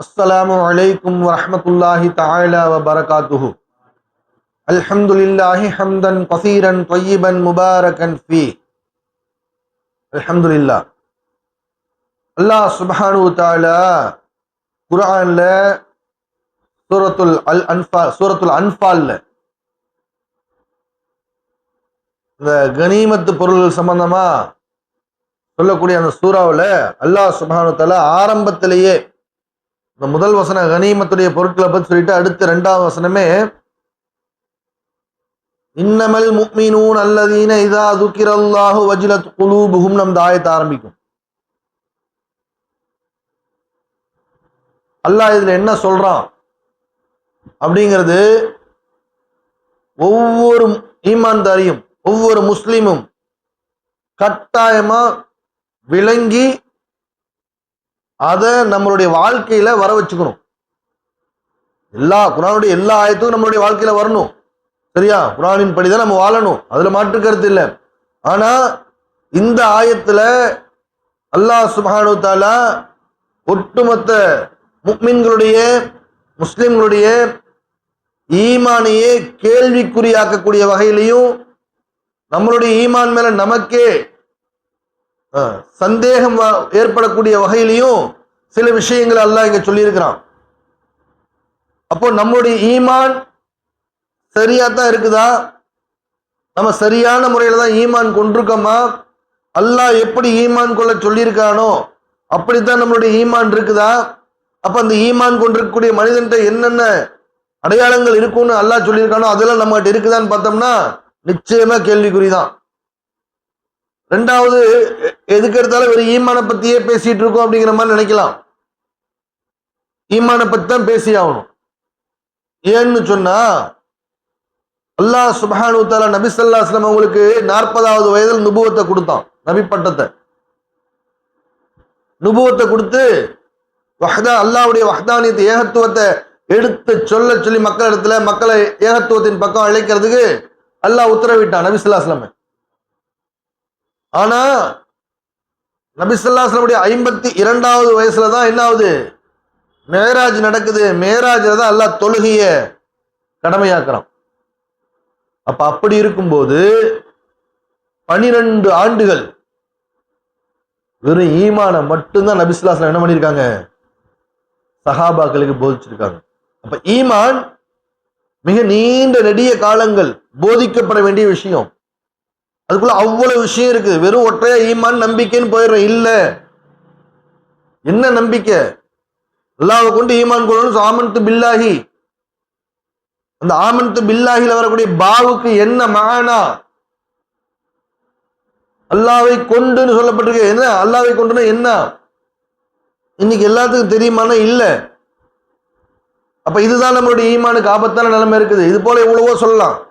السلام عليكم ورحمة الله تعالى وبركاته الحمد لله حمدا كثيرا طيبا مباركا فيه الحمد لله அல்லாஹ் சுப்ஹானு தாலா குர்ஆன்ல சூரத்துல் அல் அன்ஃபால் சூரத்துல் அன்ஃபால்ல இந்த கனிமத்து பொருள்கள் சம்பந்தமா சொல்லக்கூடிய அந்த சூறாவுல அல்லாஹ் சுப்ஹானு தாலா ஆரம்பத்திலேயே இந்த முதல் வசனம் கனிமத்துடைய பொருட்களை பற்றி சொல்லிட்டு அடுத்த ரெண்டாவது வசனமே இன்னமல் முக்மினூன் அல்லதீன இதா துக்கிரல்லாஹு வஜிலத் குலூபுகும் நம் தாயத்தை ஆரம்பிக்கும். அல்லாஹ் இதுல என்ன சொல்றான்? அப்படிங்கிறது ஒவ்வொரு ஈமான்தாரியும் ஒவ்வொரு முஸ்லீமும் கட்டாயமா விளங்கி அதை நம்மளுடைய வாழ்க்கையில வர வச்சுக்கணும். எல்லா குரானுடைய எல்லா ஆயத்தும் நம்மளுடைய வாழ்க்கையில வரணும். சரியா? குரானின் படிதான் நம்ம வாழணும். அதுல மாற்று கருத்து இல்லை. ஆனா இந்த ஆயத்துல அல்லாஹ் சுப்ஹானு தாலா ஒட்டுமொத்த முக்மின்களுடைய முஸ்லிம்களுடைய ஈமானையே கேள்விக்குறியாக்கக்கூடிய வகையிலையும் நம்மளுடைய ஈமான் மேல நமக்கே சந்தேகம் ஏற்படக்கூடிய வகையிலையும் சில விஷயங்களை அல்லாஹ் இங்க சொல்லியிருக்கிறான். அப்போ நம்முடைய ஈமான் சரியா தான் இருக்குதா? நம்ம சரியான முறையில தான் ஈமான் கொண்டிருக்கோமா? அல்லாஹ் எப்படி ஈமான் கொள்ள சொல்லியிருக்கானோ அப்படித்தான் நம்மளுடைய ஈமான் இருக்குதா? அப்ப அந்த ஈமான் கொண்டிருக்கக்கூடிய மனிதன்கிட்ட என்னென்ன அடையாளங்கள் இருக்கும்னு அல்லாஹ் சொல்லியிருக்கானோ அதெல்லாம் நம்மகிட்ட இருக்குதான்னு பார்த்தோம்னா நிச்சயமா கேள்விக்குறிதான். ரெண்டாவது எதுக்கு எடுத்தாலும் வெறும் ஈமானை பத்தியே பேசிட்டு இருக்கோம் அப்படிங்கிற மாதிரி நினைக்கலாம். ஈமானை பத்தி தான் பேசி ஆகணும். ஏன்னு சொன்னா அல்லாஹ் சுபஹானு தாலா நபி சல்லா அஸ்லம் அவங்களுக்கு நாற்பதாவது வயதில் நுபுவத்தை கொடுத்தான். நபி பட்டத்தை. நுபுவத்தை கொடுத்து வஹ்தா அல்லாவுடைய வஹ்தானியத்தை ஏகத்துவத்தை எடுத்து சொல்ல சொல்லி மக்கள் இடத்துல மக்களை ஏகத்துவத்தின் பக்கம் அழைக்கிறதுக்கு அல்லாஹ் உத்தரவிட்டான் நபி ஸல்லல்லாஹு அலைஹி ஆனா நபிசல்லாஸ்லமுடைய ஐம்பத்தி இரண்டாவது வயசுல தான் என்ன ஆகுது மேராஜ் நடக்குது. மேராஜில் தான் அல்லாஹ் தொழுகைய கடமையாக்குறான். அப்ப அப்படி இருக்கும்போது பனிரெண்டு ஆண்டுகள் வெறும் ஈமான மட்டும்தான் நபிசுல்லாஸ்லாம் என்ன பண்ணியிருக்காங்க சஹாபாக்களுக்கு போதிச்சிருக்காங்க. அப்ப ஈமான் மிக நீண்ட நெடிய காலங்கள் போதிக்கப்பட வேண்டிய விஷயம். அதுக்குள்ள அவ்வளவு விஷயம் இருக்குது வெறும் ஒற்றையா ஈமான் நம்பிக்கைன்னு போயிடுறோம். இல்ல. என்ன நம்பிக்கை? அல்லாவை கொண்டு ஈமான் கொள்ளணும். ஆமன்து பில்லாஹி. அந்த ஆமன்து பில்லாஹில வரக்கூடிய பாவுக்கு என்ன மானா? அல்லாவை கொண்டுன்னு சொல்லப்பட்டிருக்கு. என்ன? அல்லாவை கொண்டுன்னா என்ன? இன்னைக்கு எல்லாத்துக்கும் தெரியுமானா? இல்ல. அப்ப இதுதான் நம்மளுடைய ஈமானுக்கு ஆபத்தான நிலைமை இருக்குது. இது போல எவ்வளவோ சொல்லலாம்.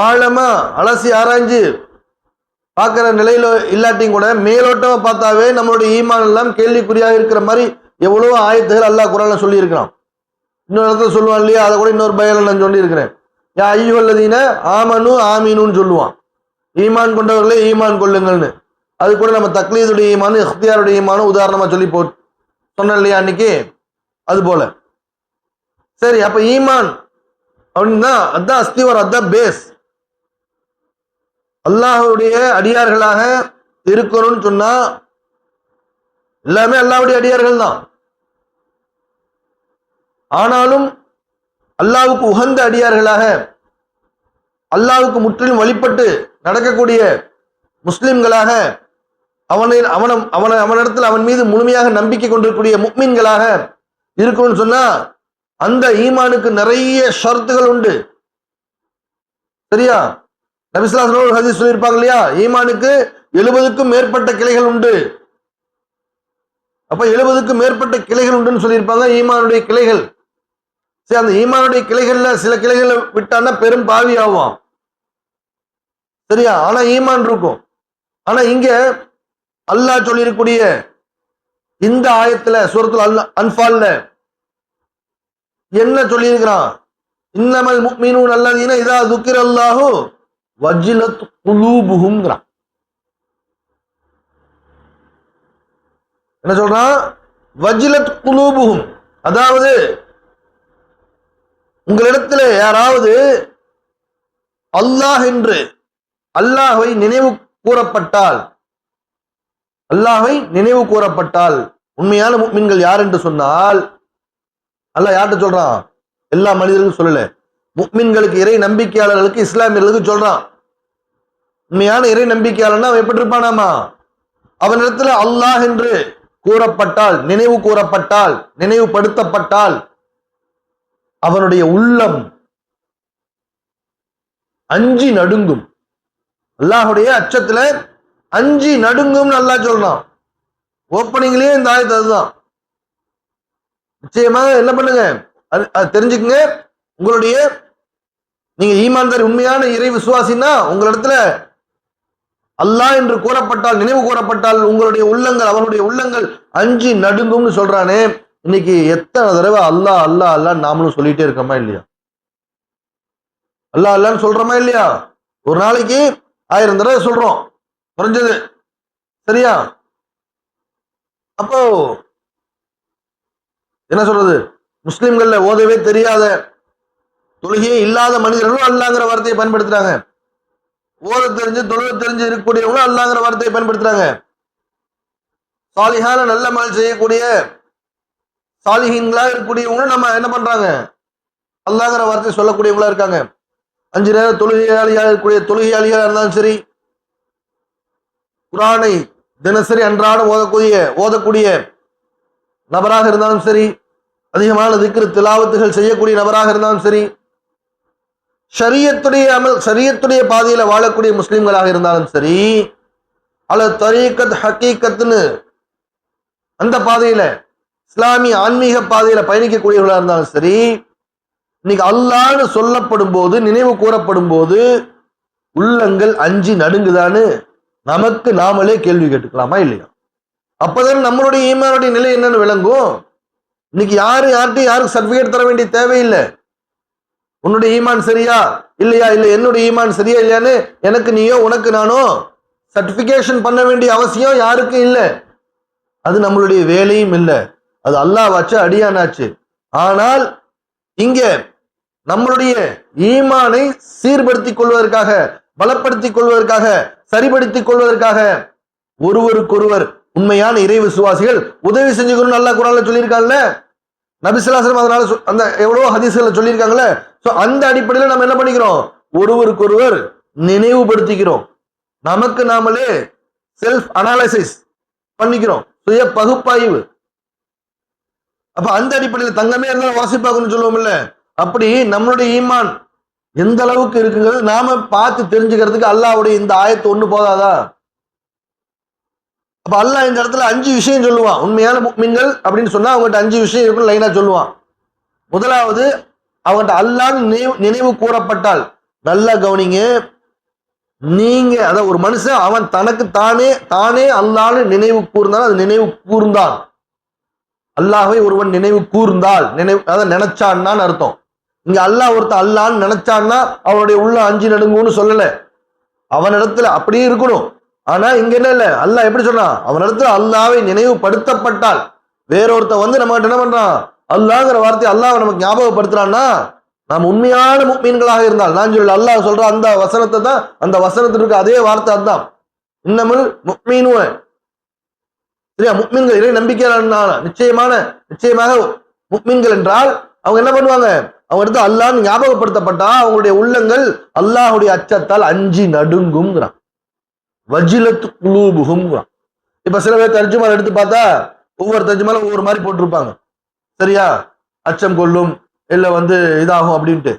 ஆழமா அலசி ஆராய்ஞ்சு பார்க்குற நிலையில இல்லாட்டியும் கூட மேலோட்டமா பார்த்தாவே நம்மளுடைய ஈமான் எல்லாம் கேள்விக்குறியாக இருக்கிற மாதிரி எவ்வளவோ ஆயத்துகள் அல்லாஹ் குரான் சொல்லியிருக்கிறான். இன்னொரு இடத்துல சொல்லுவான் இல்லையா? அதை கூட இன்னொரு பயில நான் சொல்லியிருக்கிறேன். யா ஐயுவல்லதீன ஆமனு ஆமீனுன்னு சொல்லுவான். ஈமான் கொண்டவர்களே ஈமான் கொள்ளுங்கள்னு. அது கூட நம்ம தக்லீதுடைய ஈமான் இஃப்தியாருடைய ஈமானும் உதாரணமா சொல்லி போ சொன்னேன் இல்லையா அன்னைக்கு? அது போல. சரி அப்ப ஈமான் அப்படின்னா அதான் அஸ்திவர் அதான் பேஸ் அல்லாஹ்வுடைய அடியார்களாக இருக்கணும்னு சொன்னா எல்லாமே அல்லாவுடைய அடியார்கள் தான். ஆனாலும் அல்லாவுக்கு உகந்த அடியார்களாக அல்லாவுக்கு முற்றிலும் வழிபட்டு நடக்கக்கூடிய முஸ்லிம்களாக அவனை அவன அவன அவனிடத்தில் அவன் மீது முழுமையாக நம்பிக்கை கொண்டிருக்கக்கூடிய முக்மீன்களாக இருக்கணும்னு சொன்னா அந்த ஈமானுக்கு நிறைய ஷர்த்துகள் உண்டு. சரியா? நபிஸ்லாசன் ஒரு ஹதீஸ் சொல்லியிருப்பாங்க இல்லையா? ஈமானுக்கு எழுபதுக்கும் மேற்பட்ட கிளைகள் உண்டு. அப்ப எழுபதுக்கும் மேற்பட்ட கிளைகள் உண்டுன்னு சொல்லியிருப்பாங்க ஈமானுடைய கிளைகள். சரி அந்த ஈமானுடைய கிளைகள்ல சில கிளைகளை விட்டான்னா பெரும் பாவி ஆகும் சரியா? ஆனா ஈமான் இருக்கும். ஆனா இங்க அல்லாஹ் சொல்லியிருக்கக்கூடிய இந்த ஆயத்துல சூரத்துல அல்ல அன்பால்ல என்ன சொல்லியிருக்கிறான்? இன்னமல் முக்மீனூன் அல்லதீன இதா துக்கிர அல்லாஹு வஜிலத் குலூபுஹும்ங்கிறான். என்ன சொல்றான்? வஜிலத் குலூபுகும் அதாவது உங்களிடத்தில் யாராவது அல்லாஹ் என்று அல்லாஹை நினைவு கூறப்பட்டால் அல்லாஹை நினைவு கூறப்பட்டால் உண்மையான மீன்கள் யார் என்று சொன்னால் அல்லாஹ் யார்கிட்ட சொல்றான்? எல்லா மனிதர்களும் சொல்லல. முக்மின்களுக்கு இறை நம்பிக்கையாளர்களுக்கு இஸ்லாமியர்களுக்கு சொல்றான். உண்மையான இறை நம்பிக்கையாளர்னா அவன் எப்படி இருப்பானாமா? அவனிடத்துல அல்லாஹ் என்று கூறப்பட்டால் நினைவு கூறப்பட்டால் நினைவுபடுத்தப்பட்டால் அவனுடைய உள்ளம் அஞ்சி நடுங்கும். அல்லாஹுடைய அச்சத்துல அஞ்சி நடுங்கும் நல்லா சொல்றான். ஓப்பனிங்லயே இந்த ஆயத்து அதுதான். நிச்சயமாக என்ன பண்ணுங்க? அது தெரிஞ்சுக்குங்க. உங்களுடைய நீங்க ஈமான்தார் உண்மையான இறை விசுவாசின்னா உங்களிடத்துல அல்லாஹ் என்று கூறப்பட்டால் நினைவு கூறப்பட்டால் உங்களுடைய உள்ளங்கள் அவனுடைய உள்ளங்கள் அஞ்சி நடுங்கும்னு சொல்றானே. இன்னைக்கு எத்தனை தடவை அல்லாஹ் அல்லாஹ் அல்லாஹ் நாமளும் சொல்லிட்டே இருக்கோமா இல்லையா? அல்லாஹ் அல்லான்னு சொல்றோமா இல்லையா? ஒரு நாளைக்கு ஆயிரம் தடவை சொல்றோம். குறைஞ்சது சரியா? அப்போ என்ன சொல்றது? முஸ்லிம்கள்ல ஓதவே தெரியாத தொழுகையே இல்லாத மனிதர்களும் அல்லாங்கிற வார்த்தையை பயன்படுத்துறாங்க. ஓத தெரிஞ்சு தொழுக தெரிஞ்சு இருக்கக்கூடியவங்களும் அல்லாங்கிற வார்த்தையை பயன்படுத்துறாங்க. சாலிஹான நல்ல மல் செய்யக்கூடிய சாலிஹீன்களா இருக்கக்கூடியவங்களும் நம்ம என்ன பண்றாங்க? அல்லாங்கிற வார்த்தையை சொல்லக்கூடியவங்களா இருக்காங்க. அஞ்சு நேரம் தொழுகையாளியாக இருக்கக்கூடிய தொழுகையாளிகளாக இருந்தாலும் சரி குரானை தினசரி அன்றாடம் ஓதக்கூடிய ஓதக்கூடிய நபராக இருந்தாலும் சரி அதிகமான திக்ரு திலாவத்துகள் செய்யக்கூடிய நபராக இருந்தாலும் சரி ஷரியத்துடைய அமல் ஷரியத்துடைய பாதையில வாழக்கூடிய முஸ்லிம்களாக இருந்தாலும் சரி அல்லது தரீக்கத் ஹக்கீக்கத்துன்னு அந்த பாதையில இஸ்லாமிய ஆன்மீக பாதையில பயணிக்கக்கூடியவர்களாக இருந்தாலும் சரி இன்னைக்கு அல்லான்னு சொல்லப்படும் போது நினைவு கூறப்படும் போது உள்ளங்கள் அஞ்சு நடுங்குதான்னு நமக்கு நாமளே கேள்வி கேட்டுக்கலாமா இல்லையா? அப்பதான் நம்மளுடைய ஈமானுடைய நிலை என்னன்னு விளங்கும். இன்னைக்கு யாரு யார்கிட்டையும் யாருக்கு சர்டிபிகேட் தர வேண்டிய தேவையில்லை. உன்னுடைய ஈமான் சரியா? இல்லையா? இல்லை என்னுடைய ஈமான் சரியா இல்லையான்னு எனக்கு நீயோ உனக்கு நானோ சர்டிபிகேஷன் பண்ண வேண்டிய அவசியம் யாருக்கும் இல்லை. அது நம்மளுடைய வேலையும் இல்லை. அது அல்லாஹ் அடியானாச்சு. ஆனால் இங்க நம்மளுடைய ஈமானை சீர்படுத்திக் கொள்வதற்காக பலப்படுத்திக் கொள்வதற்காக சரிபடுத்திக் கொள்வதற்காக ஒருவருக்கொருவர் உண்மையான இறை விசுவாசிகள் உதவி செஞ்சுக்கணும்னு நல்லா குரான்ல சொல்லியிருக்காங்கல்ல நபிசிலாசனம் அதனால சொ- அந்த எவ்வளோ ஹதீஸ்களை சொல்லியிருக்காங்களே ஸோ அந்த அடிப்படையில் நம்ம என்ன பண்ணிக்கிறோம்? ஒருவருக்கொருவர் நினைவுபடுத்திக்கிறோம். நமக்கு நாமளே செல்ஃப் அனாலிசிஸ் பண்ணிக்கிறோம். சுய பகுப்பாய்வு. அப்ப அந்த அடிப்படையில் தங்கமே இருந்தாலும் வாசிப்பாக்கணும்னு சொல்லுவோம்ல. அப்படி நம்மளுடைய ஈமான் எந்த அளவுக்கு இருக்குங்கிறது நாம பார்த்து தெரிஞ்சுக்கிறதுக்கு அல்லாவுடைய இந்த ஆயத்து ஒண்ணு போதாதா? அப்ப அல்லாஹ் இந்த இடத்துல அஞ்சு விஷயம் சொல்லுவான். உண்மையான முக்மின்கள் அப்படின்னு சொன்னா அவங்ககிட்ட அஞ்சு விஷயம் இருக்கும் லைனா சொல்லுவான். முதலாவது அவங்ககிட்ட அல்லாஹ் நினைவு நினைவு கூறப்பட்டால் நல்லா கவனிங்க. நீங்க அதான் ஒரு மனுஷன் அவன் தனக்கு தானே தானே அல்லான்னு நினைவு கூர்ந்தால் அது நினைவு கூர்ந்தான். அல்லாஹை ஒருவன் நினைவு கூர்ந்தால் நினைவு அதை நினைச்சான்னு அர்த்தம். இங்க அல்லாஹ் ஒருத்தன் அல்லான்னு நினைச்சான்னா அவனுடைய உள்ள அஞ்சு நடுங்கும்னு சொல்லல. அவனிடத்துல அப்படியே இருக்கணும். ஆனா இங்க என்ன இல்ல? அல்லாஹ் எப்படி சொன்னான் அவனிடத்துல அல்லாவை நினைவுபடுத்தப்பட்டால். வேறொருத்தன் வந்து நம்ம என்ன பண்றான்? அல்லாங்கிற வார்த்தை அல்லாஹ் நமக்கு ஞாபகப்படுத்துறான்னா நாம் உண்மையான மீன்களாக இருந்தால் நான் சொல்ல அல்லாஹ் சொல்ற அந்த வசனத்தை தான் அந்த வசனத்தில் இருக்க அதே வார்த்தை அதுதான். இன்னமும் முக்மீனுவன். சரியா? முக்மீன்கள் இறை நம்பிக்கையான நிச்சயமான நிச்சயமாக முக்மீன்கள் என்றால் அவங்க என்ன பண்ணுவாங்க? அவங்க எடுத்து அல்லாஹ்னு ஞாபகப்படுத்தப்பட்டா அவங்களுடைய உள்ளங்கள் அல்லாஹ்வுடைய அச்சத்தால் அஞ்சி நடுங்குங்கிறான் வஜிலத்து குலூபுகும்ங்கிறான் இப்ப சில பேர் தர்ஜுமால் எடுத்து பார்த்தா ஒவ்வொரு தர்ஜுமாலும் ஒவ்வொரு மாதிரி போட்டிருப்பாங்க. சரியா? அச்சம் கொள்ளும் இல்ல வந்து இதாகும் அப்படின்ட்டு.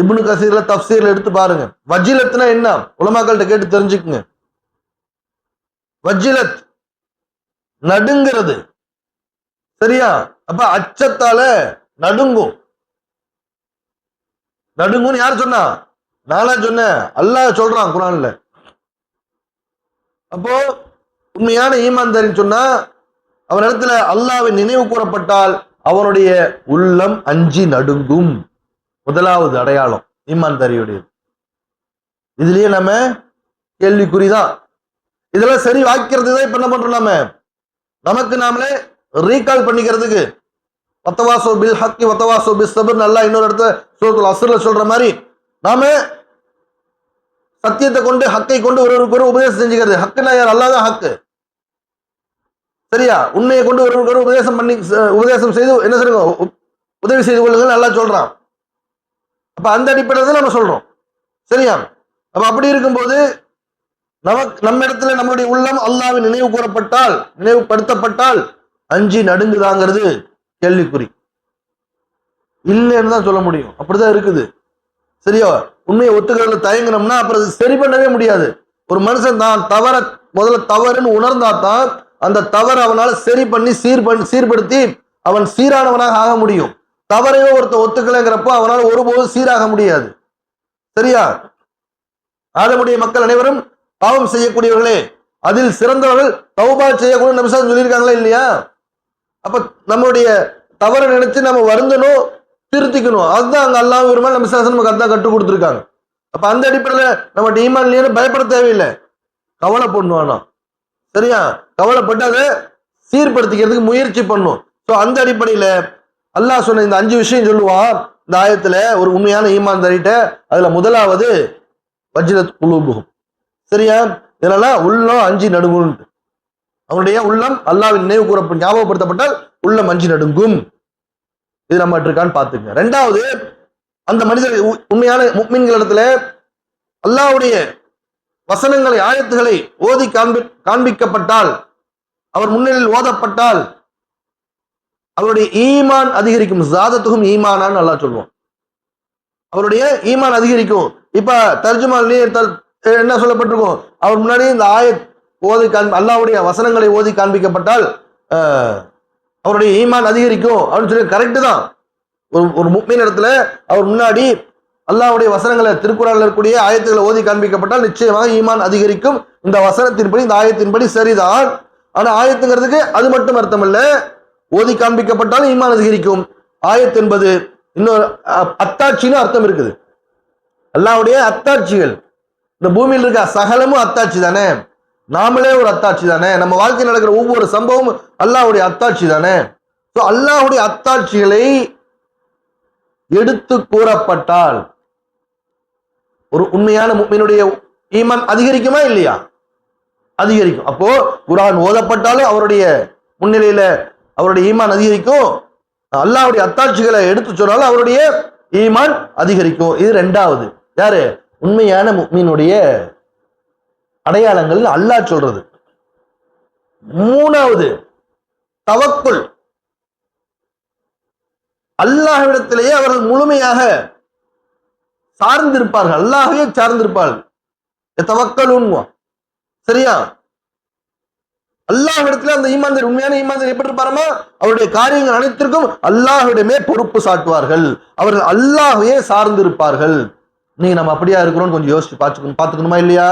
இப்னு கசீர்ல தப்சீர்ல எடுத்து பாருங்க. வஜிலத்னா என்ன? உலமாக்கள்கிட்ட கேட்டு தெரிஞ்சுக்குங்க. வஜிலத் நடுங்கிறது. சரியா? அப்ப அச்சத்தால நடுங்கும். நடுங்கும்னு யார் சொன்னா? நானா சொன்னேன். அல்லாஹ் சொல்றான் குரான்ல. அப்போ உண்மையான ஈமான்தாரின்னு சொன்னா அவன் இடத்துல அல்லாஹ்வை நினைவு கூறப்பட்டால் அவனுடைய உள்ளம் அஞ்சி நடுங்கும். முதலாவது அடையாளம் ஈமான்தாரியுடையது இதுலயே நம்ம கேள்விக்குறிதான். இதெல்லாம் சரி வாய்க்கிறது தான் இப்ப என்ன பண்றோம் நாம? நமக்கு நாமளே ரீகால் பண்ணிக்கிறதுக்கு. வத்தவாசோ பில் ஹக்கி வத்தவாசோ பில் சபர் நல்லா இன்னொரு இடத்துல சூரத்துல் அசுரில் சொல்ற மாதிரி நாம சத்தியத்தை கொண்டு ஹக்கை கொண்டு ஒருவருக்கு ஒரு உபதேசம் செஞ்சுக்கிறது. ஹக்குனா யார்? அல்லாத ஹக்கு. சரியா? உண்மையை கொண்டு ஒருவருக்கு ஒரு உபதேசம் பண்ணி உபதேசம் செய்து என்ன சொல்லுங்க? உ- உதவி செய்து கொள்ளுங்கள் நல்லா சொல்றான். அப்ப அந்த அடிப்படையில் தான் நம்ம சொல்றோம். சரியா? அப்ப அப்படி இருக்கும்போது நமக்கு நம்ம இடத்துல நம்மளுடைய உள்ளம் அல்லாவின் நினைவு கூறப்பட்டால் நினைவுபடுத்தப்பட்டால் அஞ்சு நடுங்குதாங்கிறது கேள்விக்குறி. இல்லைன்னு தான் சொல்ல முடியும். அப்படிதான் இருக்குது. சரியா? உண்மையை ஒத்துக்கிறதுல தயங்கினோம்னா அப்புறம் அது சரி பண்ணவே முடியாது. ஒரு மனுஷன் தான் தவற முதல்ல தவறுன்னு உணர்ந்தா தான் அந்த தவறை அவனால் சரி பண்ணி சீர் பண்ணி சீர்படுத்தி அவன் சீரானவனாக ஆக முடியும். தவறையோ ஒருத்தன் ஒத்துக்கலைங்கிறப்போ அவனால் ஒருபோதும் சீராக முடியாது. சரியா? ஆதமுடைய மக்கள் அனைவரும் பாவம் செய்யக்கூடியவர்களே அதில் சிறந்தவர்கள் தௌபா செய்யக்கூடிய நிமிஷம் சொல்லியிருக்காங்களா இல்லையா? அப்ப நம்மளுடைய தவறை நினைச்சு நம்ம வருந்தணும் திருத்திக்கணும். அதுதான் அங்கே அல்லாஹ் விரும்ப நம்ம சாசனம் நமக்கு அதான் கற்றுக் கொடுத்துருக்காங்க. அப்ப அந்த அடிப்படையில நம்ம ஈமான்லயே பயப்பட தேவையில்லை. கவலை பண்ணுவானா சரியா? கவலைப்பட்டு அதை சீர்படுத்திக்கிறதுக்கு முயற்சி பண்ணும். ஸோ அந்த அடிப்படையில அல்லாஹ் சொன்ன இந்த அஞ்சு விஷயம் சொல்லுவான் இந்த ஆயத்துல ஒரு உண்மையான ஈமான் தரிட்ட அதுல முதலாவது வஜ்ரத் குலூபுகம் சரியா? இதெல்லாம் உள்ளம் அஞ்சு நடுங்கும் அவனுடைய உள்ளம் அல்லாவின் நினைவு கூறப்ப ஞாபகப்படுத்தப்பட்டால் உள்ளம் அஞ்சு நடுங்கும். இது நம்ம இருக்கான்னு பார்த்துங்க ரெண்டாவது அந்த மனிதர் உ- உண்மையான முக்மீன்களிடத்துல அல்லாவுடைய வசனங்களை ஆயத்துகளை ஓதி காண்பி காண்பிக்கப்பட்டால் அவர் முன்னிலையில் ஓதப்பட்டால் அவருடைய ஈமான் அதிகரிக்கும். ஜாதத்துக்கும் ஈமானான்னு நல்லா சொல்லுவோம். அவருடைய ஈமான் அதிகரிக்கும். இப்ப தர்ஜுமாலே என்ன சொல்லப்பட்டிருக்கும் அவர் முன்னாடி இந்த ஆயத் ஓதி காண்பி அல்லாவுடைய வசனங்களை ஓதி காண்பிக்கப்பட்டால் அவருடைய ஈமான் அதிகரிக்கும் அப்படின்னு சொல்லி கரெக்டு தான். ஒரு ஒரு முக்மீன் இடத்துல அவர் முன்னாடி அல்லாவுடைய வசனங்களை திருக்குறளில் இருக்கக்கூடிய ஆயத்துக்களை ஓதி காண்பிக்கப்பட்டால் நிச்சயமாக ஈமான் அதிகரிக்கும். இந்த வசனத்தின்படி இந்த ஆயத்தின்படி சரிதான். ஆனால் ஆயத்துங்கிறதுக்கு அது மட்டும் அர்த்தம் இல்ல ஓதி காண்பிக்கப்பட்டாலும் ஈமான் அதிகரிக்கும். ஆயத் என்பது இன்னொரு அத்தாட்சின்னு அர்த்தம் இருக்குது. அல்லாவுடைய அத்தாட்சிகள். இந்த பூமியில் இருக்க சகலமும் அத்தாட்சி தானே? நாமளே ஒரு அத்தாட்சி தானே? நம்ம வாழ்க்கையில் நடக்கிற ஒவ்வொரு சம்பவமும் அல்லாஹுடைய அத்தாட்சி தானே? ஸோ அல்லாஹ்வுடைய அத்தாட்சிகளை எடுத்து கூறப்பட்டால் ஒரு உண்மையான முக்மீனுடைய ஈமான் அதிகரிக்குமா இல்லையா? அதிகரிக்கும். அப்போ குரான் ஓதப்பட்டாலும் அவருடைய முன்னிலையில அவருடைய ஈமான் அதிகரிக்கும். அல்லாவுடைய அத்தாட்சிகளை எடுத்து சொன்னாலும் அவருடைய ஈமான் அதிகரிக்கும். இது ரெண்டாவது. யாரு? உண்மையான முக்மீனுடைய அடையாளங்கள் அல்லாஹ் சொல்றது. மூணாவது தவக்குள் அல்லாஹ்விடத்திலேயே அவர்கள் முழுமையாக சார்ந்திருப்பார்கள். அல்லாஹவே சார்ந்திருப்பார்கள். தவக்கலுன்வா சரியா? அல்லாஹிடத்துல அந்த ஈமாந்தர் உண்மையான ஈமாந்தர் எப்படி இருப்பாரமா அவருடைய காரியங்கள் அனைத்திற்கும் அல்லாஹிடமே பொறுப்பு சாட்டுவார்கள். அவர்கள் அல்லாஹையே சார்ந்திருப்பார்கள். நீங்க நம்ம அப்படியா இருக்கிறோம்னு கொஞ்சம் யோசிச்சு பார்த்துக்கணும் பார்த்துக்கணுமா இல்லையா?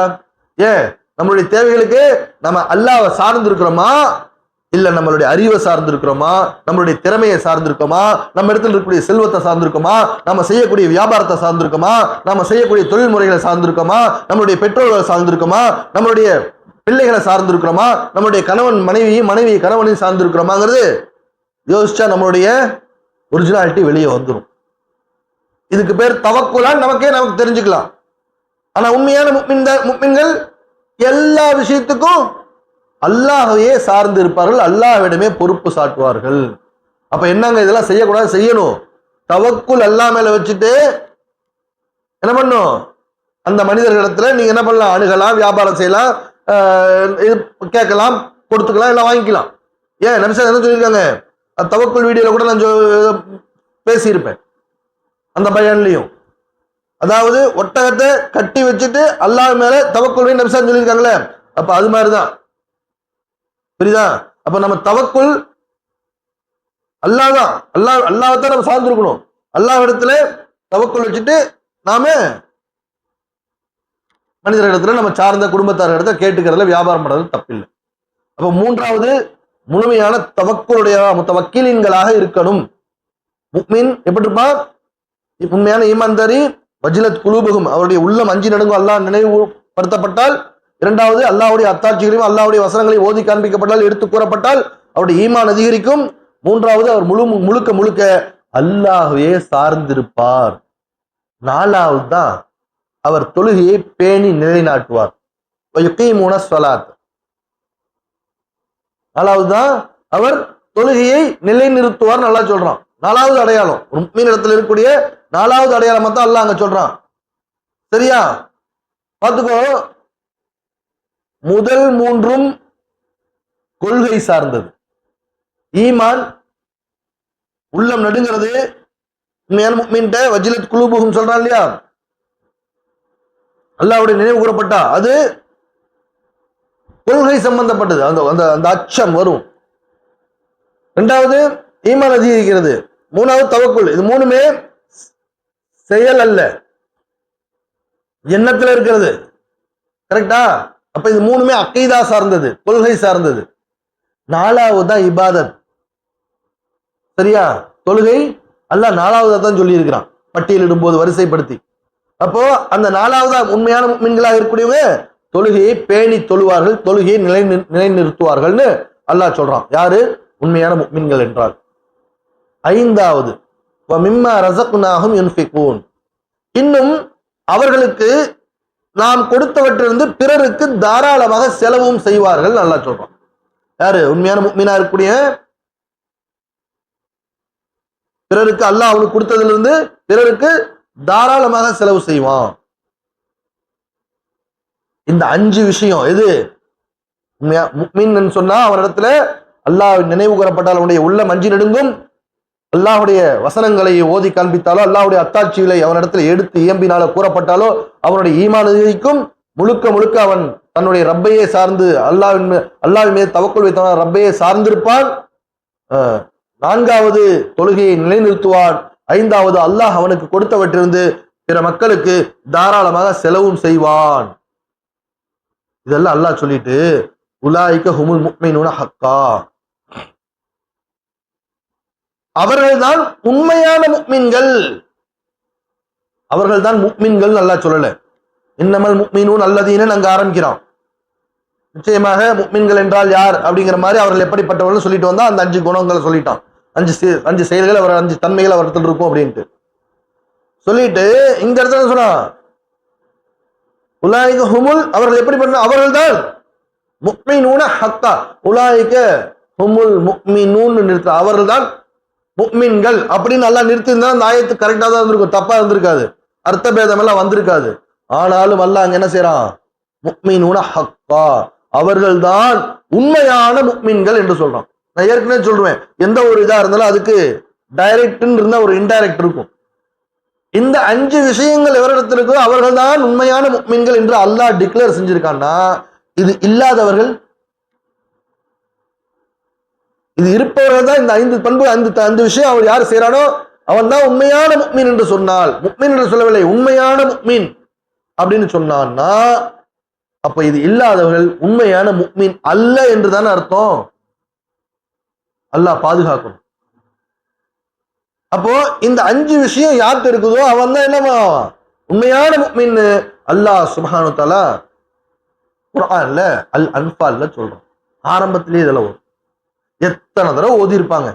ஏன் நம்மளுடைய தேவைகளுக்கு நம்ம அல்லாவை சார்ந்திருக்கிறோமா? இல்ல நம்மளுடைய அறிவை சார்ந்திருக்கிறோமா? நம்மளுடைய திறமையை சார்ந்திருக்கோமா நம்ம இடத்துல இருக்கக்கூடிய செல்வத்தை சார்ந்திருக்கோமா நம்ம செய்யக்கூடிய வியாபாரத்தை சார்ந்திருக்கோமா நம்ம செய்யக்கூடிய தொழில் முறைகளை சார்ந்திருக்கோமா நம்மளுடைய பெற்றோர்களை சார்ந்திருக்கோமா நம்மளுடைய பிள்ளைகளை சார்ந்திருக்கிறோமா? நம்மளுடைய கணவன் மனைவியும் மனைவி கணவனையும் சார்ந்திருக்கிறோமாங்கிறது யோசிச்சா நம்மளுடைய ஒரிஜினாலிட்டி வெளியே வந்துடும் இதுக்கு பேர் தவக்குலான்னு நமக்கே நமக்கு தெரிஞ்சுக்கலாம். ஆனா உண்மையான முக்மின் முக்மின்கள் எல்லா விஷயத்துக்கும் அல்லாஹையே சார்ந்து இருப்பார்கள். அல்லாஹ்விடமே பொறுப்பு சாட்டுவார்கள். அப்ப என்னங்க இதெல்லாம் செய்யக்கூடாது? செய்யணும். தவக்குள் அல்லா மேல வச்சுட்டு என்ன பண்ணும்? அந்த மனிதர்களிடத்துல நீங்க என்ன பண்ணலாம்? அணுகலாம் வியாபாரம் செய்யலாம் இது கேட்கலாம் கொடுத்துக்கலாம் இல்லை வாங்கிக்கலாம். ஏன்? நபிசா என்ன சொல்லியிருக்காங்க. தவக்குள் வீடியோவில் வீடியோல கூட நான் சொ- பேசியிருப்பேன். அந்த பயான்லையும். அதாவது ஒட்டகத்தை கட்டி வச்சுட்டு அல்லாஹ் மேல தவக்குல் நபிசா சொல்லியிருக்காங்களே அப்ப அது மாதிரிதான். புரியுதா? அப்ப நம்ம தவக்குள் அல்லாஹ் தான் அல்லாஹ் அல்லாஹ் நம்ம சார்ந்திருக்கணும். அல்லாஹ் இடத்துல தவக்குல் வச்சுட்டு நாம மனிதர் இடத்துல நம்ம சார்ந்த குடும்பத்தார் இடத்துல கேட்டுக்கிறதுல வியாபாரம் பண்றது தப்பில்லை. அப்ப மூன்றாவது முழுமையான தவக்குளுடைய முத்தவக்கீலின்களாக இருக்கணும். முக்மின் எப்படி இருப்பான் உண்மையான ஈமான்தாரி வஜிலத் குலூபுகும் அவருடைய உள்ளம் அஞ்சு நடுங்கும் அல்லாஹ் நினைவுபடுத்தப்பட்டால் இரண்டாவது அல்லாஹுடைய அத்தாட்சிகளையும் அல்லாவுடைய வசனங்களையும் ஓதி காண்பிக்கப்பட்டால் எடுத்து கூறப்பட்டால் அவருடைய ஈமான் அதிகரிக்கும். மூன்றாவது அவர் முழு முழுக்க முழுக்க அல்லாஹ்வே சார்ந்திருப்பார். நாலாவது தான் அவர் தொழுகையை பேணி நிலைநாட்டுவார். யுகீமுன ஸலாத். நாலாவது தான் அவர் தொழுகையை நிலைநிறுத்துவார் நல்லா சொல்றான். நாலாவது அடையாளம். ஒரு இடத்துல இருக்கக்கூடிய நாலாவது அடையாளமா தான் அல்லாஹ் அங்க சொல்றான். சரியா? பார்த்துக்கோ. முதல் மூன்றும் கொள்கை சார்ந்தது. ஈமான் உள்ளம் நடுங்கிறது. உண்மையான வஜிலத் குழுபுகும் சொல்றான் இல்லையா? அல்லாவுடைய நினைவு கூறப்பட்டா. அது கொள்கை சம்பந்தப்பட்டது. அந்த அந்த அந்த அச்சம் வரும். ரெண்டாவது ஈமான் அதிகரிக்கிறது. மூணாவது தவக்குள். இது மூணுமே செயல் அல்ல. எண்ணத்துல இருக்கிறது. கரெக்டா? அப்ப இது மூணுமே அக்கைதா சார்ந்தது கொள்கை சார்ந்தது. நாலாவது தான் இபாதத். சரியா? தொழுகை அல்லாஹ் நாலாவதா தான் சொல்லி இருக்கிறான் பட்டியலிடும் போது வரிசைப்படுத்தி. அப்போ அந்த நாலாவதா உண்மையான மீன்களாக இருக்கக்கூடியவங்க தொழுகையை பேணி தொழுவார்கள் தொழுகையை நிலை நிலைநிறுத்துவார்கள்னு அல்லாஹ் சொல்றான். யாரு? உண்மையான மீன்கள் என்றால். ஐந்தாவது மிம்ம ரசக்குனாகும் யுன்ஃபிகூன். இன்னும் அவர்களுக்கு நாம் கொடுத்தவற்றிலிருந்து பிறருக்கு தாராளமாக செலவும் செய்வார்கள் நல்லா சொல்றோம். யாரு? உண்மையான மீனா இருக்கக்கூடிய பிறருக்கு அல்லாஹ் அவனுக்கு கொடுத்ததிலிருந்து பிறருக்கு தாராளமாக செலவு செய்வான். இந்த அஞ்சு விஷயம் எது? உண்மையா முக்மீன் சொன்னா அவனிடத்துல அல்லாஹ் நினைவு கூறப்பட்டால் அவனுடைய உள்ள மஞ்சி நெடுங்கும். அல்லாஹுடைய வசனங்களை ஓதி காண்பித்தாலோ அல்லாஹுடைய அத்தாட்சிகளை அவனிடத்தில் எடுத்து இயம்பினாலோ கூறப்பட்டாலோ அவனுடைய ஈமானதிக்கும் முழுக்க முழுக்க அவன் தன்னுடைய ரப்பையே சார்ந்து அல்லாவின் அல்லாவின் மீது தவக்குள் வைத்தவன் ரப்பையே சார்ந்திருப்பான். நான்காவது தொழுகையை நிலைநிறுத்துவான். ஐந்தாவது அல்லாஹ் அவனுக்கு கொடுத்தவற்றிருந்து பிற மக்களுக்கு தாராளமாக செலவும் செய்வான். இதெல்லாம் அல்லாஹ் சொல்லிட்டு உலாய்க்க ஹுமுல் முக்மினூன ஹக்கா. அவர்கள்தான் உண்மையான முக்மின்கள். அவர்கள்தான் முக்மின்கள் நல்லா சொல்லல. இன்னமல் முக்மினூன் அல்லதீன அங்க ஆரம்பிக்கிறோம் நிச்சயமாக முக்மின்கள் என்றால் யார் அப்படிங்கிற மாதிரி அவர்கள் எப்படிப்பட்டவர்கள் சொல்லிட்டு வந்தா அந்த அஞ்சு குணங்களை சொல்லிட்டான். அஞ்சு அஞ்சு செயல்கள் அவர் அஞ்சு தன்மைகள் அவர்கிட்ட இருக்கும் அப்படின்ட்டு. சொல்லிட்டு இங்க இடத்துல சொன்னா உலாய்க ஹுமுல் அவர்கள் எப்படி பண்ண அவர்கள்தான் முக்மினூன ஹக்கா. உலாய்க ஹுமுல் முக்மினூன் நிறுத்த அவர்கள்தான் முக்மின்கள் அப்படின்னு நல்லா நிறுத்திருந்தா அந்த ஆயத்து கரெக்டாக தான் இருந்திருக்கும். தப்பா இருந்திருக்காது. அர்த்த பேதம் எல்லாம் வந்திருக்காது. ஆனாலும் அல்ல அங்க என்ன செய்றான்? முக்மினூன ஹக்கா. அவர்கள்தான் உண்மையான முக்மீன்கள் என்று சொல்றான். நான் ஏற்கனவே சொல்றேன். எந்த ஒரு இதா இருந்தாலும் அதுக்கு டைரக்ட்னு இருந்தா ஒரு இன்டைரக்ட் இருக்கும். இந்த அஞ்சு விஷயங்கள் எவரிடத்தில் இருக்கோ அவர்கள்தான் உண்மையான முக்மீன்கள் என்று அல்லாஹ் டிக்ளேர் செஞ்சிருக்கான்னா இது இல்லாதவர்கள் இது இருப்பவர்கள் தான் இந்த ஐந்து பண்பு அந்த அந்த விஷயம் அவர் யார் செய்றானோ அவன் தான் உண்மையான முக்மீன் என்று சொன்னால். முக்மீன் என்று சொல்லவில்லை உண்மையான முக்மீன் அப்படின்னு சொன்னான்னா அப்ப இது இல்லாதவர்கள் உண்மையான முக்மீன் அல்ல என்று தானே அர்த்தம்? அல்லாஹ் பாதுகாக்கணும். அப்போ இந்த அஞ்சு விஷயம் யார்கிட்ட இருக்குதோ அவன் தான் என்னமா உண்மையான முக்மீன் அல்லாஹ் சுபானு தஆலா குரான்ல அல் அன்பால்ல சொல்றான். ஆரம்பத்திலேயே இதெல்லாம் வரும். எத்தனை தடவை ஓதி இருப்பாங்க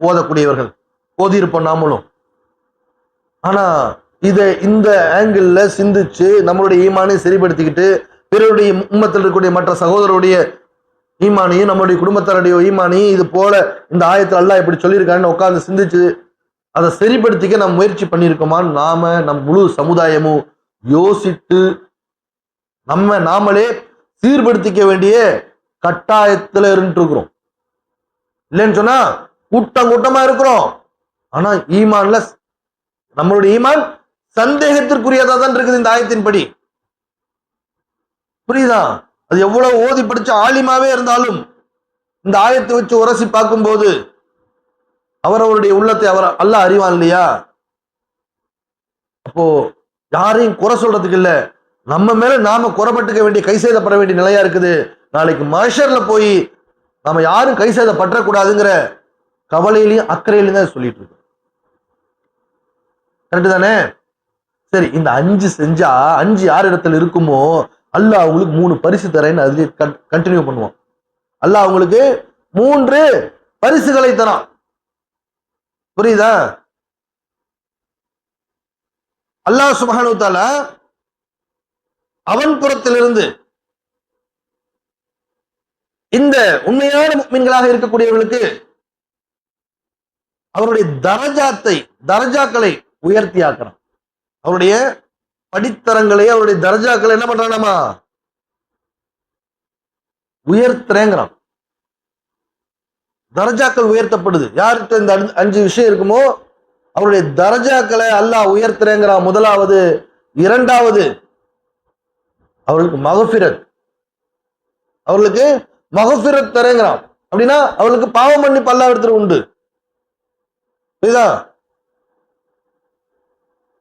ஓதக்கூடியவர்கள். ஓதி இருப்போம் நாமளும். ஆனா இதை இந்த ஆங்கிள் சிந்திச்சு நம்மளுடைய ஈமானையும் சரிப்படுத்திக்கிட்டு பிறருடைய உம்மத்தில் இருக்கக்கூடிய மற்ற சகோதரருடைய ஈமானியும் நம்மளுடைய குடும்பத்தாருடைய ஈமானியும் இது போல இந்த ஆயத்தில் அல்லா இப்படி சொல்லியிருக்காருன்னு உட்காந்து சிந்திச்சு அதை சரிப்படுத்திக்க நம்ம முயற்சி பண்ணியிருக்கோமான்னு நாம நம் முழு சமுதாயமும் யோசித்து நம்ம நாமளே சீர்படுத்திக்க வேண்டிய கட்டாயத்தில் இருந்துட்டு இருக்கிறோம். இல்லைன்னு சொன்னா கூட்டம் கூட்டமா இருக்கிறோம். ஆனா ஈமான்ல நம்மளுடைய ஈமான் சந்தேகத்திற்குரியதா தான் இருக்குது இந்த ஆயத்தின்படி புரியுதா? அது எவ்வளவு ஓதி படிச்ச ஆலிமாவே இருந்தாலும் இந்த ஆயத்தை வச்சு உரசி பார்க்கும்போது அவரவருடைய உள்ளத்தை அவர் அல்ல அறிவான் இல்லையா? அப்போ யாரையும் குறை சொல்றதுக்கு இல்ல. நம்ம மேல நாம குறைப்பட்டுக்க வேண்டிய கை செய்தப்பட வேண்டிய நிலையா இருக்குது. நாளைக்கு மனுஷர்ல போய் நாம யாரும் கை செய்தப்பற்றக்கூடாதுங்கிற கவலையிலையும் அக்கறையிலையும் தான் சொல்லிட்டு இருக்கோம். கரெக்டு தானே? சரி இந்த அஞ்சு செஞ்சா அஞ்சு யார் இடத்துல இருக்குமோ அல்லாஹ் அவங்களுக்கு மூணு பரிசு தரேன்னு அதுலேயே கண்டினியூ பண்ணுவோம். அல்லாஹ் அவங்களுக்கு மூன்று பரிசுகளை தரான். புரியுதா? அல்லாஹ் சுபஹானு தாலா அவன் புறத்திலிருந்து இந்த உண்மையான மீன்களாக இருக்கக்கூடியவர்களுக்கு அவருடைய தரஜாத்தை தரஜாக்களை உயர்த்தி ஆக்குறான் அவருடைய படித்தரங்களை அவருடைய தரஜாக்களை என்ன பண்றானாமா? உயர்த்துறேங்கிறான். தரஜாக்கள் உயர்த்தப்படுது. யார்கிட்ட இந்த அஞ்சு விஷயம் இருக்குமோ அவருடைய தரஜாக்களை அல்லாஹ் உயர்த்துறேங்கிறான் முதலாவது இரண்டாவது அவர்களுக்கு மகஃபிரத். அவர்களுக்கு மகசுரத் தரேங்கிறான். அப்படின்னா அவளுக்கு பாவம் பண்ணி பல்லா இடத்துல உண்டு. புரியுதா?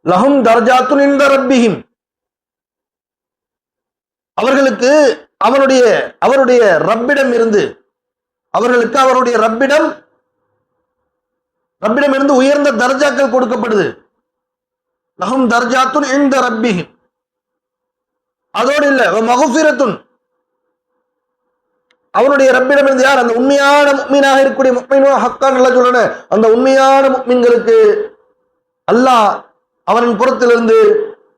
லஹும் தர்ஜாத்துன் இந்த ரப்பிஹிம். அவர்களுக்கு அவருடைய அவருடைய ரப்பிடம் இருந்து அவர்களுக்கு அவருடைய ரப்பிடம் ரப்பிடம் இருந்து உயர்ந்த தர்ஜாக்கள் கொடுக்கப்படுது. லஹும் தர்ஜாத்துன் இந்த ரப்பிஹிம். அதோடு இல்லை மகுஃபிரத்துன். அவருடைய ரப்பிடம் இருந்து யார்? அந்த உண்மையான முக்மீனாக இருக்கக்கூடிய முக்மீனோ ஹக்கா நல்லா சொல்லணும் அந்த உண்மையான முக்மீன்களுக்கு அல்லாஹ் அவனின் புறத்திலிருந்து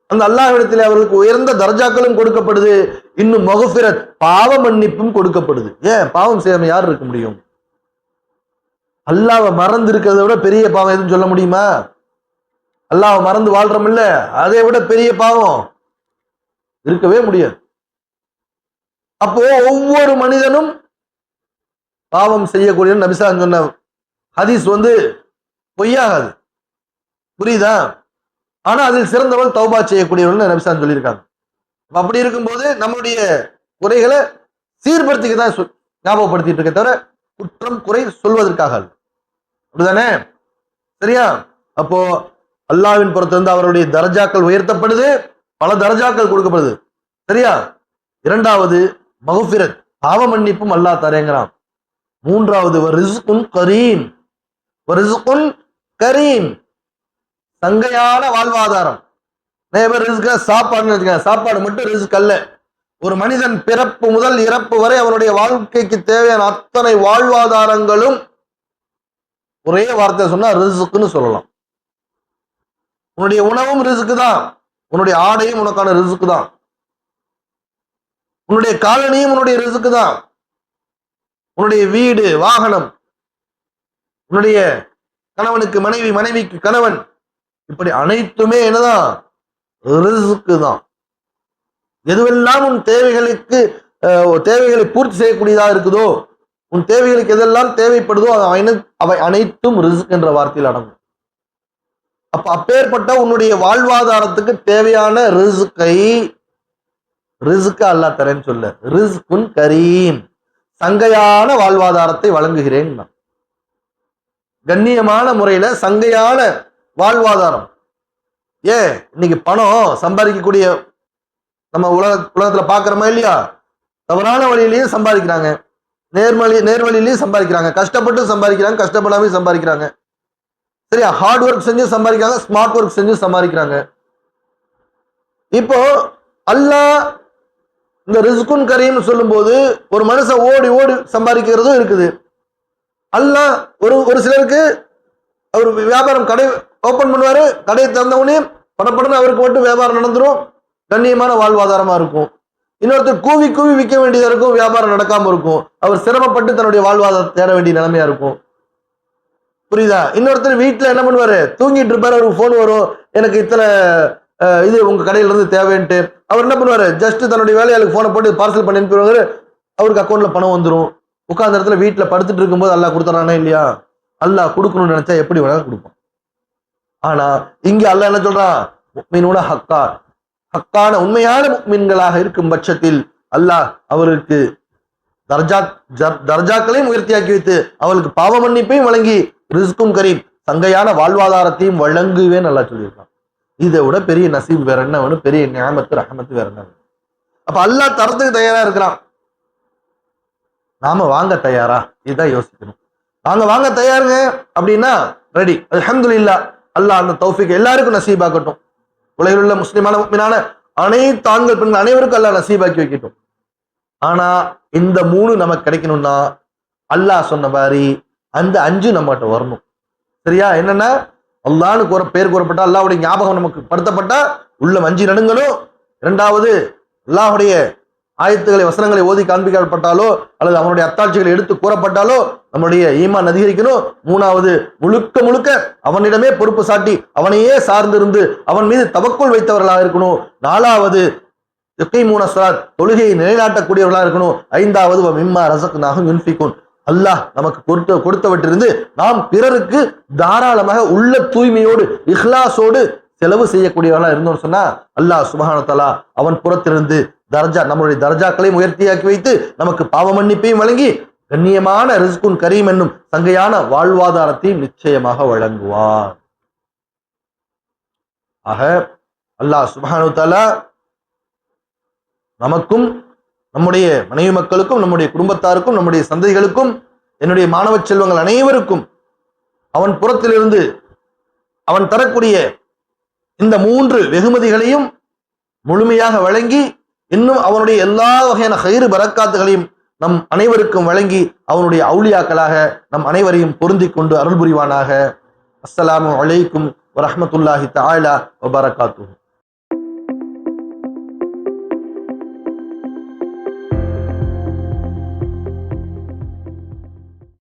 அந்த அல்லாஹிடத்தில் அவர்களுக்கு உயர்ந்த தர்ஜாக்களும் கொடுக்கப்படுது. இன்னும் மகுஃபிரத் பாவ மன்னிப்பும் கொடுக்கப்படுது. ஏன்? பாவம் செய்யாம யார் இருக்க முடியும்? அல்லாவை மறந்து இருக்கிறத விட பெரிய பாவம் எதுவும் சொல்ல முடியுமா? அல்லாவை மறந்து வாழ்றோம் இல்ல? அதை விட பெரிய பாவம் இருக்கவே முடியாது. அப்போ ஒவ்வொரு மனிதனும் பாவம் செய்யக்கூடிய நபிசா சொன்ன ஹதீஸ் வந்து பொய்யாகாது. புரியுதா? ஆனா அதில் சிறந்தவள் தௌபா செய்யக்கூடியவள் நபிசான் சொல்லியிருக்காங்க. அப்படி இருக்கும்போது நம்மளுடைய குறைகளை சீர்படுத்திக்க தான் ஞாபகப்படுத்திட்டு இருக்க தவிர குற்றம் குறை சொல்வதற்காக அப்படிதானே? சரியா? அப்போ அல்லாவின் புறத்திலிருந்து அவருடைய தரஜாக்கள் உயர்த்தப்படுது பல தரஜாக்கள் கொடுக்கப்படுது. சரியா? இரண்டாவது மகுஃபிரத் பாவ மன்னிப்பும் அல்லாஹ் தரேங்கிறான். மூன்றாவது ரிஸ்குன் கரீம். ரிஸ்குன் கரீம். சங்கையான வாழ்வாதாரம். நிறைய பேர் ரிஸ்க சாப்பாடுன்னு வச்சுக்கோங்க சாப்பாடு மட்டும் ரிஸ்க் அல்ல. ஒரு மனிதன் பிறப்பு முதல் இறப்பு வரை அவனுடைய வாழ்க்கைக்கு தேவையான அத்தனை வாழ்வாதாரங்களும் ஒரே வார்த்தை சொன்னா ரிஸ்க்குன்னு சொல்லலாம். உன்னுடைய உணவும் ரிஸ்க்கு தான் உன்னுடைய ஆடையும் உனக்கான ரிஸ்க்கு தான் உன்னுடைய காலனியும் உன்னுடைய ரிஸ்க்கு தான் உன்னுடைய வீடு வாகனம் உன்னுடைய கணவனுக்கு மனைவி மனைவிக்கு கணவன் இப்படி அனைத்துமே என்னதான்? ரிஸ்க்கு தான் எதுவெல்லாம் உன் தேவைகளுக்கு தேவைகளை பூர்த்தி செய்யக்கூடியதா இருக்குதோ உன் தேவைகளுக்கு எதெல்லாம் தேவைப்படுதோ அது அனை- அவை அனைத்தும் ரிசுக் என்ற வார்த்தையில் அடங்கும். அப்ப அப்பேற்பட்ட உன்னுடைய வாழ்வாதாரத்துக்கு தேவையான ரிசுக்கை ரிஸ்க்கா அல்லாஹ் தரேன்னு சொல்ல. ரிஸ்குன் கரீம். சங்கையான வாழ்வாதாரத்தை வழங்குகிறேன். நான். கண்ணியமான முறையில சங்கையான வாழ்வாதாரம். ஏ இன்னைக்கு பணம் சம்பாதிக்கக்கூடிய நம்ம உலக உலகத்துல பாக்குறோமா இல்லையா? தவறான வழியிலயும் சம்பாதிக்கிறாங்க. நேர்மலி நேர்வழியிலயும் சம்பாதிக்கிறாங்க. கஷ்டப்பட்டு சம்பாதிக்கிறாங்க கஷ்டப்படாம சம்பாதிக்கிறாங்க. சரியா? ஹார்ட் ஒர்க் செஞ்சு சம்பாதிக்கிறாங்க ஸ்மார்ட் ஒர்க் செஞ்சு சம்பாதிக்கிறாங்க. இப்போ அல்லாஹ் இந்த ரிஸ்குன் கரீம்னு சொல்லும்போது ஒரு மனுஷன் ஓடி ஓடி சம்பாதிக்கிறதும் இருக்குது. அல்லா ஒரு ஒரு சிலருக்கு அவர் வியாபாரம் கடை ஓப்பன் பண்ணுவார் கடையை திறந்தவொடனே படப்படன்னு அவருக்கு மட்டும் வியாபாரம் நடந்துடும் கண்ணியமான வாழ்வாதாரமாக இருக்கும். இன்னொருத்தர் கூவி கூவி விற்க வேண்டியதாக இருக்கும் வியாபாரம் நடக்காமல் இருக்கும். அவர் சிரமப்பட்டு தன்னுடைய வாழ்வாதாரம் தேட வேண்டிய நிலைமையாக இருக்கும். புரியுதா? இன்னொருத்தர் வீட்டில் என்ன பண்ணுவார்? தூங்கிட்டு இருப்பார் அவருக்கு ஃபோன் வரும் எனக்கு இத்தனை இது உங்க கடையிலேருந்து தேவைன்ட்டு. அவர் என்ன பண்ணுவார்? ஜஸ்ட் தன்னுடைய வேலையாளுக்கு போனை போட்டு பார்சல் பண்ணி அனுப்பிடுவாரு அவருக்கு அக்கௌண்ட்ல பணம் வந்துடும் உட்காந்த இடத்துல வீட்டில் படுத்துட்டு இருக்கும்போது அல்லா கொடுத்துறானா இல்லையா? அல்லாஹ் கொடுக்கணும்னு நினைச்சா எப்படி வேணாலும் கொடுப்பான். ஆனா இங்க அல்லாஹ் என்ன சொல்றான்? மீனோட ஹக்கா. ஹக்கான உண்மையான மீன்களாக இருக்கும் பட்சத்தில் அல்லாஹ் அவருக்கு தர்ஜா தர்ஜாக்களையும் உயர்த்தியாக்கி வைத்து அவளுக்கு பாவ மன்னிப்பையும் வழங்கி ரிஸ்கும் கரீம் சங்கையான வாழ்வாதாரத்தையும் வழங்குவேன் நல்லா சொல்லியிருக்கான். இதை விட பெரிய நசீப் வேற என்ன வேணும்? பெரிய ஞாபகத்து ரஹமத்து வேற என்ன வேணும்? அப்ப அல்லாஹ் தரத்துக்கு தயாரா இருக்கிறான். நாம வாங்க தயாரா? இதுதான் யோசிக்கணும். நாங்க வாங்க தயாருங்க. அப்படின்னா ரெடி அல்ஹம்துலில்லாஹ் அல்லாஹ் அந்த தௌஃபிக் எல்லாருக்கும் நசீபாக்கட்டும். உலகில் உள்ள முஸ்லிமான முக்மினான அனைத்து ஆண்கள் பெண்கள் அனைவருக்கும் அல்லாஹ் நசீபாக்கி வைக்கட்டும். ஆனா இந்த மூணு நமக்கு கிடைக்கணும்னா அல்லாஹ் சொன்ன மாதிரி அந்த அஞ்சு நம்மகிட்ட வரணும். சரியா? என்னன்னா அல்லான்னு கூற பேர் கூறப்பட்டால் அல்லாவுடைய ஞாபகம் நமக்கு படுத்தப்பட்டா உள்ள அஞ்சு நடுங்களும் இரண்டாவது அல்லாஹுடைய ஆயத்துக்களை வசனங்களை ஓதி காண்பிக்கப்பட்டாலோ அல்லது அவனுடைய அத்தாட்சிகளை எடுத்து கூறப்பட்டாலோ நம்முடைய ஈமான் அதிகரிக்கணும். மூணாவது முழுக்க முழுக்க அவனிடமே பொறுப்பு சாட்டி அவனையே சார்ந்திருந்து அவன் மீது தவக்குள் வைத்தவர்களாக இருக்கணும். நாலாவது எக்கை மூண தொழுகையை நிலைநாட்டக்கூடியவர்களாக இருக்கணும். ஐந்தாவது வ மிம்மா ரசக்னாகும் யுன்ஃபிகுன். அல்லாஹ் நமக்கு கொடுத்த கொடுத்தவற்றிருந்து நாம் பிறருக்கு தாராளமாக உள்ள தூய்மையோடு இஹ்லாஸோடு செலவு செய்யக்கூடியவர்களா இருந்தோம்னு சொன்னா அல்லாஹ் சுபஹான அவன் புறத்திலிருந்து தர்ஜா நம்மளுடைய தர்ஜாக்களையும் உயர்த்தியாக்கி வைத்து நமக்கு பாவ மன்னிப்பையும் வழங்கி கண்ணியமான ரிஸ்குன் கரீம் என்னும் சங்கையான வாழ்வாதாரத்தையும் நிச்சயமாக வழங்குவான். ஆக அல்லாஹ் சுபஹானு தாலா நமக்கும் நம்முடைய மனைவி மக்களுக்கும் நம்முடைய குடும்பத்தாருக்கும் நம்முடைய சந்தைகளுக்கும் என்னுடைய மாணவ செல்வங்கள் அனைவருக்கும் அவன் புறத்திலிருந்து அவன் தரக்கூடிய இந்த மூன்று வெகுமதிகளையும் முழுமையாக வழங்கி இன்னும் அவனுடைய எல்லா வகையான கயிறு பரக்காத்துகளையும் நம் அனைவருக்கும் வழங்கி அவனுடைய அவுளியாக்களாக நம் அனைவரையும் பொருந்தி கொண்டு அருள் புரிவானாக அஸ்ஸலாமு வலைக்கும் வரமத்துல்லாஹி தஆலா வபரகாத்துஹு.